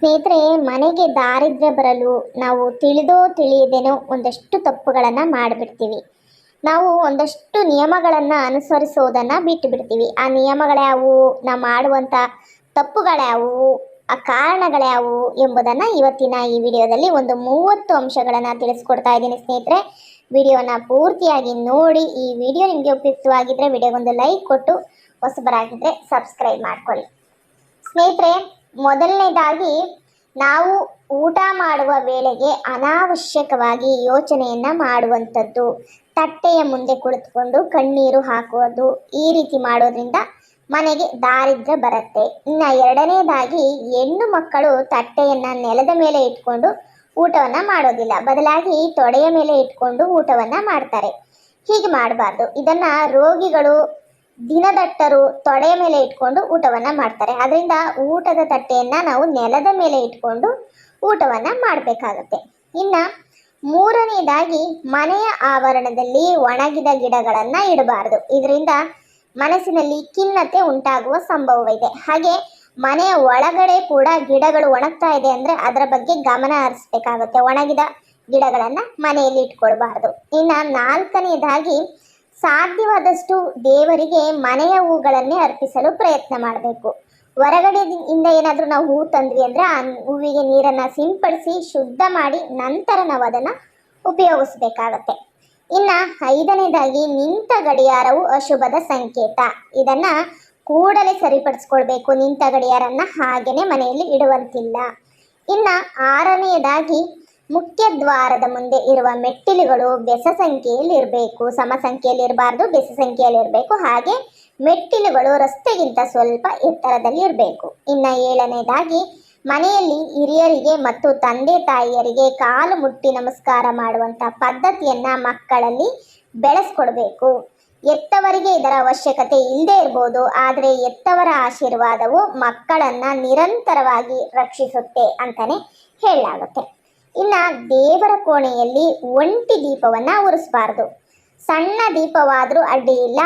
ಸ್ನೇಹಿತರೆ, ಮನೆಗೆ ದಾರಿದ್ರ್ಯ ಬರಲು ನಾವು ತಿಳಿದೋ ತಿಳಿಯದೇನೋ ಒಂದಷ್ಟು ತಪ್ಪುಗಳನ್ನು ಮಾಡಿಬಿಡ್ತೀವಿ. ನಾವು ಒಂದಷ್ಟು ನಿಯಮಗಳನ್ನು ಅನುಸರಿಸೋದನ್ನು ಬಿಟ್ಟು ಬಿಡ್ತೀವಿ ಆ ನಿಯಮಗಳ್ಯಾವುವು ನಾವು ಮಾಡುವಂಥ ತಪ್ಪುಗಳ್ಯಾವುವು ಆ ಕಾರಣಗಳ್ಯಾವುವು ಎಂಬುದನ್ನು ಇವತ್ತಿನ ಈ ವಿಡಿಯೋದಲ್ಲಿ ಒಂದು ಮೂವತ್ತು ಅಂಶಗಳನ್ನು ತಿಳಿಸ್ಕೊಡ್ತಾ ಇದ್ದೀನಿ ಸ್ನೇಹಿತರೆ. ವಿಡಿಯೋನ ಪೂರ್ತಿಯಾಗಿ ನೋಡಿ, ಈ ವಿಡಿಯೋ ನಿಮಗೆ ಉಪಯುಕ್ತವಾಗಿದ್ದರೆ ವಿಡಿಯೋಗೊಂದು ಲೈಕ್ ಕೊಟ್ಟು ಹೊಸಬರಾಗಿದ್ದರೆ ಸಬ್ಸ್ಕ್ರೈಬ್ ಮಾಡಿಕೊಳ್ಳಿ. ಸ್ನೇಹಿತರೆ ಮೊದಲನೇದಾಗಿ ನಾವು ಊಟ ಮಾಡುವ ವೇಳೆಗೆ ಅನಾವಶ್ಯಕವಾಗಿ ಯೋಚನೆಯನ್ನು ಮಾಡುವಂಥದ್ದು. ತಟ್ಟೆಯ ಮುಂದೆ ಕುಳಿತುಕೊಂಡು ಕಣ್ಣೀರು ಹಾಕುವುದು ಈ ರೀತಿ ಮಾಡೋದ್ರಿಂದ ಮನೆಗೆ ದಾರಿದ್ರ್ಯ ಬರುತ್ತೆ. ಇನ್ನು ಎರಡನೇದಾಗಿ ಹೆಣ್ಣು ಮಕ್ಕಳು ತಟ್ಟೆಯನ್ನು ನೆಲದ ಮೇಲೆ ಇಟ್ಕೊಂಡು ಊಟವನ್ನ ಮಾಡೋದಿಲ್ಲ. ಬದಲಾಗಿ ತೊಡೆಯ ಮೇಲೆ ಇಟ್ಕೊಂಡು ಊಟವನ್ನ ಮಾಡ್ತಾರೆ. ಹೀಗೆ ಮಾಡಬಾರ್ದು. ಇದನ್ನ ರೋಗಿಗಳು ದಿನದಟ್ಟರು ತೊಡೆಯ ಮೇಲೆ ಇಟ್ಕೊಂಡು ಊಟವನ್ನ ಮಾಡ್ತಾರೆ. ಅದರಿಂದ ಊಟದ ತಟ್ಟೆಯನ್ನ ನಾವು ನೆಲದ ಮೇಲೆ ಇಟ್ಕೊಂಡು ಊಟವನ್ನ ಮಾಡಬೇಕಾಗತ್ತೆ. ಇನ್ನ ಮೂರನೇದಾಗಿ ಮನೆಯ ಆವರಣದಲ್ಲಿ ಒಣಗಿದ ಗಿಡಗಳನ್ನ ಇಡಬಾರದು. ಇದರಿಂದ ಮನಸ್ಸಿನಲ್ಲಿ ಖಿನ್ನತೆ ಉಂಟಾಗುವ ಸಂಭವವಿದೆ. ಹಾಗೆ ಮನೆಯ ಒಳಗಡೆ ಕೂಡ ಗಿಡಗಳು ಒಣಗ್ತಾ ಇದೆ ಅಂದ್ರೆ ಅದರ ಬಗ್ಗೆ ಗಮನ ಹರಿಸ್ಬೇಕಾಗುತ್ತೆ. ಒಣಗಿದ ಗಿಡಗಳನ್ನು ಮನೆಯಲ್ಲಿ ಇಟ್ಕೊಳ್ಬಾರ್ದು. ಇನ್ನ ನಾಲ್ಕನೇದಾಗಿ ಸಾಧ್ಯವಾದಷ್ಟು ದೇವರಿಗೆ ಮನೆಯ ಹೂಗಳನ್ನೇ ಅರ್ಪಿಸಲು ಪ್ರಯತ್ನ ಮಾಡಬೇಕು. ಹೊರಗಡೆ ಇಂದ ಏನಾದರೂ ನಾವು ಹೂ ತಂದ್ವಿ ಅಂದರೆ ಆ ಹೂವಿಗೆ ನೀರನ್ನು ಸಿಂಪಡಿಸಿ ಶುದ್ಧ ಮಾಡಿ ನಂತರ ನಾವು ಅದನ್ನು ಉಪಯೋಗಿಸಬೇಕಾಗತ್ತೆ. ಇನ್ನು ಐದನೇದಾಗಿ ನಿಂತ ಗಡಿಯಾರವು ಅಶುಭದ ಸಂಕೇತ. ಇದನ್ನು ಕೂಡಲೇ ಸರಿಪಡಿಸ್ಕೊಳ್ಬೇಕು ನಿಂತ ಗಡಿಯಾರನ್ನು ಹಾಗೆಯೇ ಮನೆಯಲ್ಲಿ ಇಡುವಂತಿಲ್ಲ. ಇನ್ನು ಆರನೆಯದಾಗಿ ಮುಖ್ಯ ದ್ವಾರದ ಮುಂದೆ ಇರುವ ಮೆಟ್ಟಿಲುಗಳು ಬೆಸ ಸಂಖ್ಯೆಯಲ್ಲಿ ಇರಬೇಕು ಸಮ ಸಂಖ್ಯೆಯಲ್ಲಿ ಇರಬಾರ್ದು ಬೆಸ ಸಂಖ್ಯೆಯಲ್ಲಿ ಇರಬೇಕು ಹಾಗೆ ಮೆಟ್ಟಿಲುಗಳು ರಸ್ತೆಗಿಂತ ಸ್ವಲ್ಪ ಎತ್ತರದಲ್ಲಿ ಇರಬೇಕು ಇನ್ನು ಏಳನೇದಾಗಿ, ಮನೆಯಲ್ಲಿ ಹಿರಿಯರಿಗೆ ಮತ್ತು ತಂದೆ ತಾಯಿಯರಿಗೆ ಕಾಲು ಮುಟ್ಟಿ ನಮಸ್ಕಾರ ಮಾಡುವಂತ ಪದ್ಧತಿಯನ್ನ ಮಕ್ಕಳಲ್ಲಿ ಬೆಳೆಸ್ಕೊಡ್ಬೇಕು. ಎತ್ತವರಿಗೆ ಇದರ ಅವಶ್ಯಕತೆ ಇಲ್ಲದೆ ಇರ್ಬೋದು, ಆದರೆ ಎತ್ತವರ ಆಶೀರ್ವಾದವು ಮಕ್ಕಳನ್ನ ನಿರಂತರವಾಗಿ ರಕ್ಷಿಸುತ್ತೆ ಅಂತಲೇ ಹೇಳಲಾಗುತ್ತೆ. ಇನ್ನ ದೇವರ ಕೋಣೆಯಲ್ಲಿ ಒಂಟಿ ದೀಪವನ್ನ ಉರಿಸಬಾರ್ದು. ಸಣ್ಣ ದೀಪವಾದರೂ ಅಡ್ಡಿ ಇಲ್ಲ.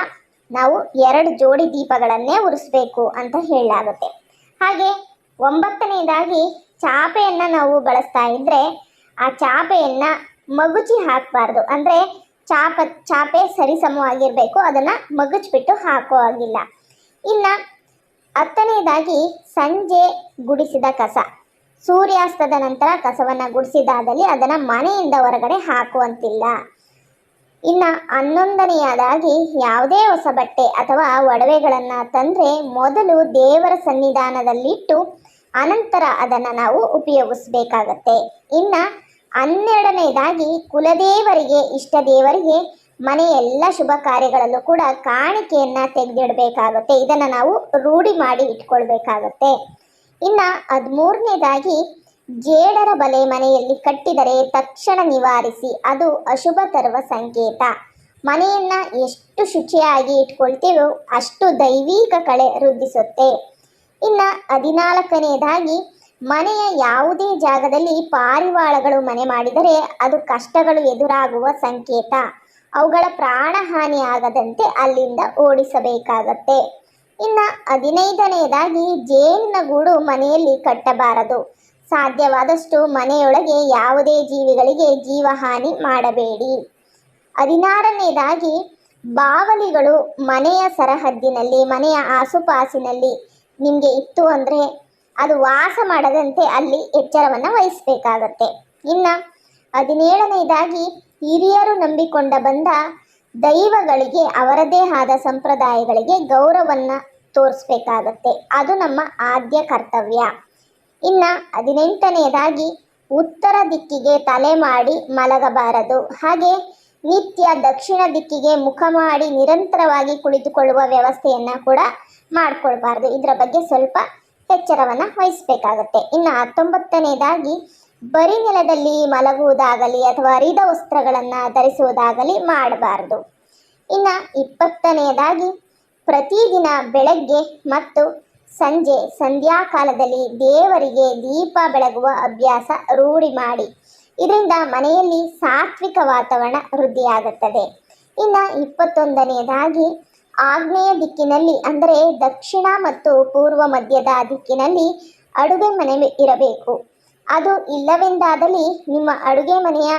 ನಾವು ಎರಡು ಜೋಡಿ ದೀಪಗಳನ್ನೇ ಉರಿಸ್ಬೇಕು ಅಂತ ಹೇಳಲಾಗುತ್ತೆ. ಹಾಗೆ ಒಂಬತ್ತನೇದಾಗಿ ಚಾಪೆಯನ್ನ ನಾವು ಬಳಸ್ತಾ ಇದ್ರೆ ಆ ಚಾಪೆಯನ್ನ ಮಗುಚಿ ಹಾಕಬಾರ್ದು. ಅಂದ್ರೆ ಚಾಪ, ಚಾಪೆ ಸರಿಸಮವಾಗಿರ್ಬೇಕು ಅದನ್ನ ಮಗುಚ್ಬಿಟ್ಟು ಹಾಕೋ ಹಾಗಿಲ್ಲ. ಇನ್ನ ಹತ್ತನೇದಾಗಿ ಸಂಜೆ ಗುಡಿಸಿದ ಕಸ. ಸೂರ್ಯಾಸ್ತದ ನಂತರ ಕಸವನ್ನು ಗುಡಿಸಿದಾದಲ್ಲಿ ಅದನ್ನು ಮನೆಯಿಂದ ಹೊರಗಡೆ ಹಾಕುವಂತಿಲ್ಲ. ಇನ್ನು ಹನ್ನೊಂದನೆಯದಾಗಿ ಯಾವುದೇ ಹೊಸ ಬಟ್ಟೆ ಅಥವಾ ಒಡವೆಗಳನ್ನು ತಂದರೆ ಮೊದಲು ದೇವರ ಸನ್ನಿಧಾನದಲ್ಲಿಟ್ಟು ಅನಂತರ ಅದನ್ನು ನಾವು ಉಪಯೋಗಿಸ್ಬೇಕಾಗತ್ತೆ. ಇನ್ನು ಹನ್ನೆರಡನೇದಾಗಿ ಕುಲದೇವರಿಗೆ, ಇಷ್ಟ ದೇವರಿಗೆ ಮನೆ ಎಲ್ಲ ಶುಭ ಕಾರ್ಯಗಳಲ್ಲೂ ಕೂಡ ಕಾಣಿಕೆಯನ್ನು ತೆಗೆದಿಡಬೇಕಾಗುತ್ತೆ. ಇದನ್ನು ನಾವು ರೂಢಿ ಮಾಡಿ ಇಟ್ಕೊಳ್ಬೇಕಾಗತ್ತೆ. ಇನ್ನ ಹದಿಮೂರನೇದಾಗಿ ಜೇಡರ ಬಲೆ ಮನೆಯಲ್ಲಿ ಕಟ್ಟಿದರೆ ತಕ್ಷಣ ನಿವಾರಿಸಿ, ಅದು ಅಶುಭ ತರುವ ಸಂಕೇತ. ಮನೆಯನ್ನ ಎಷ್ಟು ಶುಚಿಯಾಗಿ ಇಟ್ಕೊಳ್ತೀವೋ ಅಷ್ಟು ದೈವಿಕ ಕಳೆ ವೃದ್ಧಿಸುತ್ತೆ. ಇನ್ನ ಹದಿನಾಲ್ಕನೇದಾಗಿ ಮನೆಯ ಯಾವುದೇ ಜಾಗದಲ್ಲಿ ಪಾರಿವಾಳಗಳು ಮನೆ ಮಾಡಿದರೆ ಅದು ಕಷ್ಟಗಳು ಎದುರಾಗುವ ಸಂಕೇತ. ಅವುಗಳ ಪ್ರಾಣಹಾನಿ ಆಗದಂತೆ ಅಲ್ಲಿಂದ ಓಡಿಸಬೇಕಾಗತ್ತೆ. ಇನ್ನ ಹದಿನೈದನೆಯದಾಗಿ ಜೇನಿನ ಗೂಡು ಮನೆಯಲ್ಲಿ ಕಟ್ಟಬಾರದು. ಸಾಧ್ಯವಾದಷ್ಟು ಮನೆಯೊಳಗೆ ಯಾವುದೇ ಜೀವಿಗಳಿಗೆ ಜೀವಹಾನಿ ಮಾಡಬೇಡಿ. ಹದಿನಾರನೇದಾಗಿ ಬಾವಲಿಗಳು ಮನೆಯ ಸರಹದ್ದಿನಲ್ಲಿ, ಮನೆಯ ಆಸುಪಾಸಿನಲ್ಲಿ ನಿಮಗೆ ಇತ್ತು ಅಂದರೆ ಅದು ವಾಸ ಮಾಡದಂತೆ ಅಲ್ಲಿ ಎಚ್ಚರವನ್ನು ವಹಿಸಬೇಕಾಗತ್ತೆ. ಇನ್ನು ಹದಿನೇಳನೇದಾಗಿ ಹಿರಿಯರು ನಂಬಿಕೊಂಡ ಬಂದ ದೈವಗಳಿಗೆ, ಅವರದೇ ಆದ ಸಂಪ್ರದಾಯಗಳಿಗೆ ಗೌರವನ್ನ ತೋರಿಸ್ಬೇಕಾಗತ್ತೆ. ಅದು ನಮ್ಮ ಆದ್ಯ ಕರ್ತವ್ಯ. ಇನ್ನ ಹದಿನೆಂಟನೆಯದಾಗಿ ಉತ್ತರ ದಿಕ್ಕಿಗೆ ತಲೆ ಮಾಡಿ ಮಲಗಬಾರದು. ಹಾಗೆ ನಿತ್ಯ ದಕ್ಷಿಣ ದಿಕ್ಕಿಗೆ ಮುಖ ಮಾಡಿ ನಿರಂತರವಾಗಿ ಕುಳಿತುಕೊಳ್ಳುವ ವ್ಯವಸ್ಥೆಯನ್ನ ಕೂಡ ಮಾಡಿಕೊಳ್ಬಾರ್ದು. ಇದರ ಬಗ್ಗೆ ಸ್ವಲ್ಪ ಎಚ್ಚರವನ್ನ ವಹಿಸಬೇಕಾಗತ್ತೆ. ಇನ್ನು ಹತ್ತೊಂಬತ್ತನೇದಾಗಿ ಬರಿ ನೆಲದಲ್ಲಿ ಮಲಗುವುದಾಗಲಿ ಅಥವಾ ಹರಿದ ವಸ್ತ್ರಗಳನ್ನು ಧರಿಸುವುದಾಗಲಿ ಮಾಡಬಾರದು. ಇನ್ನು ಇಪ್ಪತ್ತನೆಯದಾಗಿ, ಪ್ರತಿದಿನ ಬೆಳಗ್ಗೆ ಮತ್ತು ಸಂಜೆ ಸಂಧ್ಯಾಕಾಲದಲ್ಲಿ ದೇವರಿಗೆ ದೀಪ ಬೆಳಗುವ ಅಭ್ಯಾಸ ರೂಢಿ ಮಾಡಿ. ಇದರಿಂದ ಮನೆಯಲ್ಲಿ ಸಾತ್ವಿಕ ವಾತಾವರಣ ವೃದ್ಧಿಯಾಗುತ್ತದೆ. ಇನ್ನು ಇಪ್ಪತ್ತೊಂದನೆಯದಾಗಿ, ಆಗ್ನೇಯ ದಿಕ್ಕಿನಲ್ಲಿ ಅಂದರೆ ದಕ್ಷಿಣ ಮತ್ತು ಪೂರ್ವ ಮಧ್ಯದ ದಿಕ್ಕಿನಲ್ಲಿ ಅಡುಗೆ ಮನೆ ಇರಬೇಕು. ಅದು ಇಲ್ಲವೆಂದಾದಲ್ಲಿ ನಿಮ್ಮ ಅಡುಗೆ ಮನೆಯ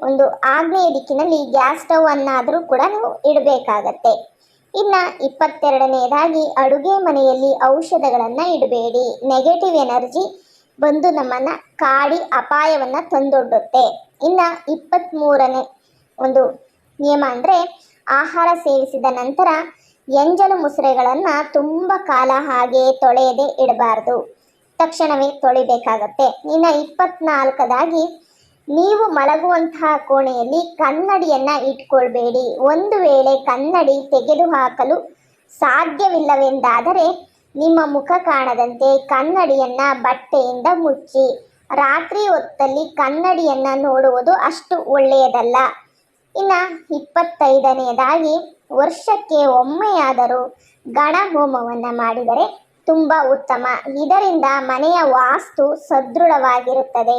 ಒಂದು ಆಗ್ನೇಯ ದಿಕ್ಕಿನಲ್ಲಿ ಗ್ಯಾಸ್ ಸ್ಟವ್ ಅನ್ನಾದರೂ ಕೂಡ ನೀವು ಇಡಬೇಕಾಗತ್ತೆ. ಇನ್ನು ಇಪ್ಪತ್ತೆರಡನೆಯದಾಗಿ ಅಡುಗೆ ಮನೆಯಲ್ಲಿ ಔಷಧಗಳನ್ನು ಇಡಬೇಡಿ. ನೆಗೆಟಿವ್ ಎನರ್ಜಿ ಬಂದು ನಮ್ಮನ್ನು ಕಾಡಿ ಅಪಾಯವನ್ನು ತಂದೊಡ್ಡುತ್ತೆ. ಇನ್ನು ಇಪ್ಪತ್ತ್ಮೂರನೇ ಒಂದು ನಿಯಮ ಅಂದರೆ ಆಹಾರ ಸೇವಿಸಿದ ನಂತರ ಎಂಜಲು ಮುಸುರೆಗಳನ್ನು ತುಂಬ ಕಾಲ ಹಾಗೆ ತೊಳೆಯದೆ ಇಡಬಾರ್ದು. ತಕ್ಷಣವೇ ತೊಳಿಬೇಕಾಗತ್ತೆ. ಇನ್ನು ಇಪ್ಪತ್ನಾಲ್ಕದಾಗಿ ನೀವು ಮಲಗುವಂತಹ ಕೋಣೆಯಲ್ಲಿ ಕನ್ನಡಿಯನ್ನು ಇಟ್ಕೊಳ್ಬೇಡಿ. ಒಂದು ವೇಳೆ ಕನ್ನಡಿ ತೆಗೆದುಹಾಕಲು ಸಾಧ್ಯವಿಲ್ಲವೆಂದಾದರೆ ನಿಮ್ಮ ಮುಖ ಕಾಣದಂತೆ ಕನ್ನಡಿಯನ್ನು ಬಟ್ಟೆಯಿಂದ ಮುಚ್ಚಿ. ರಾತ್ರಿ ಹೊತ್ತಲ್ಲಿ ಕನ್ನಡಿಯನ್ನು ನೋಡುವುದು ಅಷ್ಟು ಒಳ್ಳೆಯದಲ್ಲ. ಇನ್ನು ಇಪ್ಪತ್ತೈದನೆಯದಾಗಿ ವರ್ಷಕ್ಕೆ ಒಮ್ಮೆಯಾದರೂ ಗಣ ಹೋಮವನ್ನು ಮಾಡಿದರೆ ತುಂಬ ಉತ್ತಮ. ಇದರಿಂದ ಮನೆಯ ವಾಸ್ತು ಸದೃಢವಾಗಿರುತ್ತದೆ.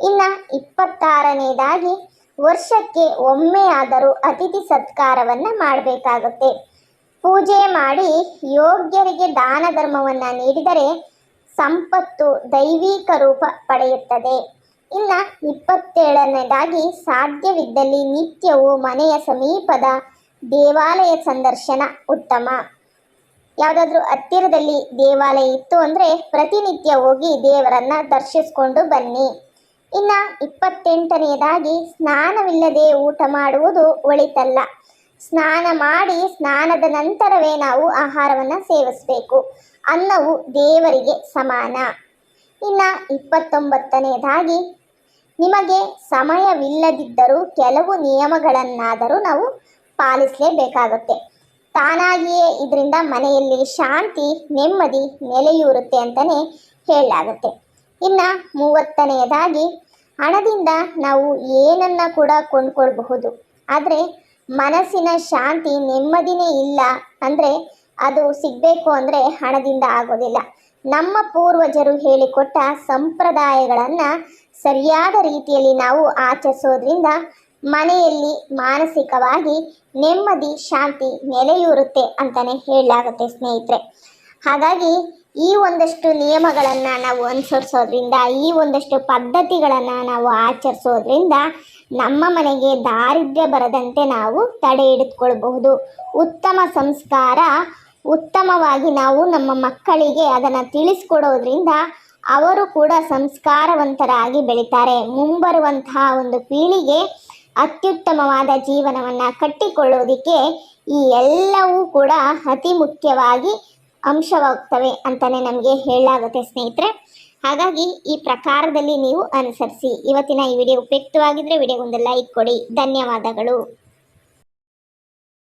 ಇನ್ನು ಇಪ್ಪತ್ತಾರನೇದಾಗಿ ವರ್ಷಕ್ಕೆ ಒಮ್ಮೆಯಾದರೂ ಅತಿಥಿ ಸತ್ಕಾರವನ್ನು ಮಾಡಬೇಕಾಗುತ್ತೆ. ಪೂಜೆ ಮಾಡಿ ಯೋಗ್ಯರಿಗೆ ದಾನ ಧರ್ಮವನ್ನು ನೀಡಿದರೆ ಸಂಪತ್ತು ದೈವಿಕ ರೂಪ ಪಡೆಯುತ್ತದೆ. ಇನ್ನು ಇಪ್ಪತ್ತೇಳನೇದಾಗಿ ಸಾಧ್ಯವಿದ್ದಲ್ಲಿ ನಿತ್ಯವೂ ಮನೆಯ ಸಮೀಪದ ದೇವಾಲಯ ಸಂದರ್ಶನ ಉತ್ತಮ. ಯಾವುದಾದ್ರೂ ಹತ್ತಿರದಲ್ಲಿ ದೇವಾಲಯ ಇತ್ತು ಅಂದರೆ ಪ್ರತಿನಿತ್ಯ ಹೋಗಿ ದೇವರನ್ನ ದರ್ಶಿಸ್ಕೊಂಡು ಬನ್ನಿ. ಇನ್ನು ಇಪ್ಪತ್ತೆಂಟನೆಯದಾಗಿ ಸ್ನಾನವಿಲ್ಲದೆ ಊಟ ಮಾಡುವುದು ಒಳಿತಲ್ಲ. ಸ್ನಾನ ಮಾಡಿ ಸ್ನಾನದ ನಂತರವೇ ನಾವು ಆಹಾರವನ್ನು ಸೇವಿಸಬೇಕು. ಅನ್ನವು ದೇವರಿಗೆ ಸಮಾನ. ಇನ್ನು ಇಪ್ಪತ್ತೊಂಬತ್ತನೆಯದಾಗಿ ನಿಮಗೆ ಸಮಯವಿಲ್ಲದಿದ್ದರೂ ಕೆಲವು ನಿಯಮಗಳನ್ನಾದರೂ ನಾವು ಪಾಲಿಸಲೇಬೇಕಾಗುತ್ತೆ. ತಾನಾಗಿಯೇ ಇದರಿಂದ ಮನೆಯಲ್ಲಿ ಶಾಂತಿ, ನೆಮ್ಮದಿ ನೆಲೆಯೂರುತ್ತೆ ಅಂತಲೇ ಹೇಳಲಾಗುತ್ತೆ. ಇನ್ನು ಮೂವತ್ತನೆಯದಾಗಿ, ಹಣದಿಂದ ನಾವು ಏನನ್ನ ಕೂಡ ಕೊಂಡ್ಕೊಳ್ಬಹುದು. ಆದರೆ ಮನಸ್ಸಿನ ಶಾಂತಿ ನೆಮ್ಮದಿನೇ ಇಲ್ಲ ಅಂದರೆ ಅದು ಸಿಗಬೇಕು ಅಂದರೆ ಹಣದಿಂದ ಆಗೋದಿಲ್ಲ. ನಮ್ಮ ಪೂರ್ವಜರು ಹೇಳಿಕೊಟ್ಟ ಸಂಪ್ರದಾಯಗಳನ್ನು ಸರಿಯಾದ ರೀತಿಯಲ್ಲಿ ನಾವು ಆಚರಿಸೋದ್ರಿಂದ ಮನೆಯಲ್ಲಿ ಮಾನಸಿಕವಾಗಿ ನೆಮ್ಮದಿ, ಶಾಂತಿ ನೆಲೆಯೂರುತ್ತೆ ಅಂತಲೇ ಹೇಳಲಾಗುತ್ತೆ ಸ್ನೇಹಿತರೆ. ಹಾಗಾಗಿ ಈ ಒಂದಷ್ಟು ನಿಯಮಗಳನ್ನು ನಾವು ಅನುಸರಿಸೋದ್ರಿಂದ, ಈ ಒಂದಷ್ಟು ಪದ್ಧತಿಗಳನ್ನು ನಾವು ಆಚರಿಸೋದ್ರಿಂದ ನಮ್ಮ ಮನೆಗೆ ದಾರಿದ್ರ್ಯ ಬರದಂತೆ ನಾವು ತಡೆ ಹಿಡಿದುಕೊಳ್ಬಹುದು. ಉತ್ತಮ ಸಂಸ್ಕಾರ, ಉತ್ತಮವಾಗಿ ನಾವು ನಮ್ಮ ಮಕ್ಕಳಿಗೆ ಅದನ್ನು ತಿಳಿಸ್ಕೊಡೋದ್ರಿಂದ ಅವರು ಕೂಡ ಸಂಸ್ಕಾರವಂತರಾಗಿ ಬೆಳೀತಾರೆ. ಮುಂಬರುವಂತಹ ಒಂದು ಪೀಳಿಗೆ ಅತ್ಯುತ್ತಮವಾದ ಜೀವನವನ್ನು ಕಟ್ಟಿಕೊಳ್ಳೋದಿಕ್ಕೆ ಈ ಎಲ್ಲವೂ ಕೂಡ ಅತಿ ಮುಖ್ಯವಾಗಿ ಅಂಶವಾಗ್ತವೆ ಅಂತಲೇ ನಮಗೆ ಹೇಳಲಾಗುತ್ತೆ ಸ್ನೇಹಿತರೆ. ಹಾಗಾಗಿ ಈ ಪ್ರಕಾರದಲ್ಲಿ ನೀವು ಅನುಸರಿಸಿ. ಇವತ್ತಿನ ಈ ವಿಡಿಯೋ ಉಪಯುಕ್ತವಾಗಿದ್ದರೆ ವಿಡಿಯೋಗೊಂದು ಲೈಕ್ ಕೊಡಿ. ಧನ್ಯವಾದಗಳು.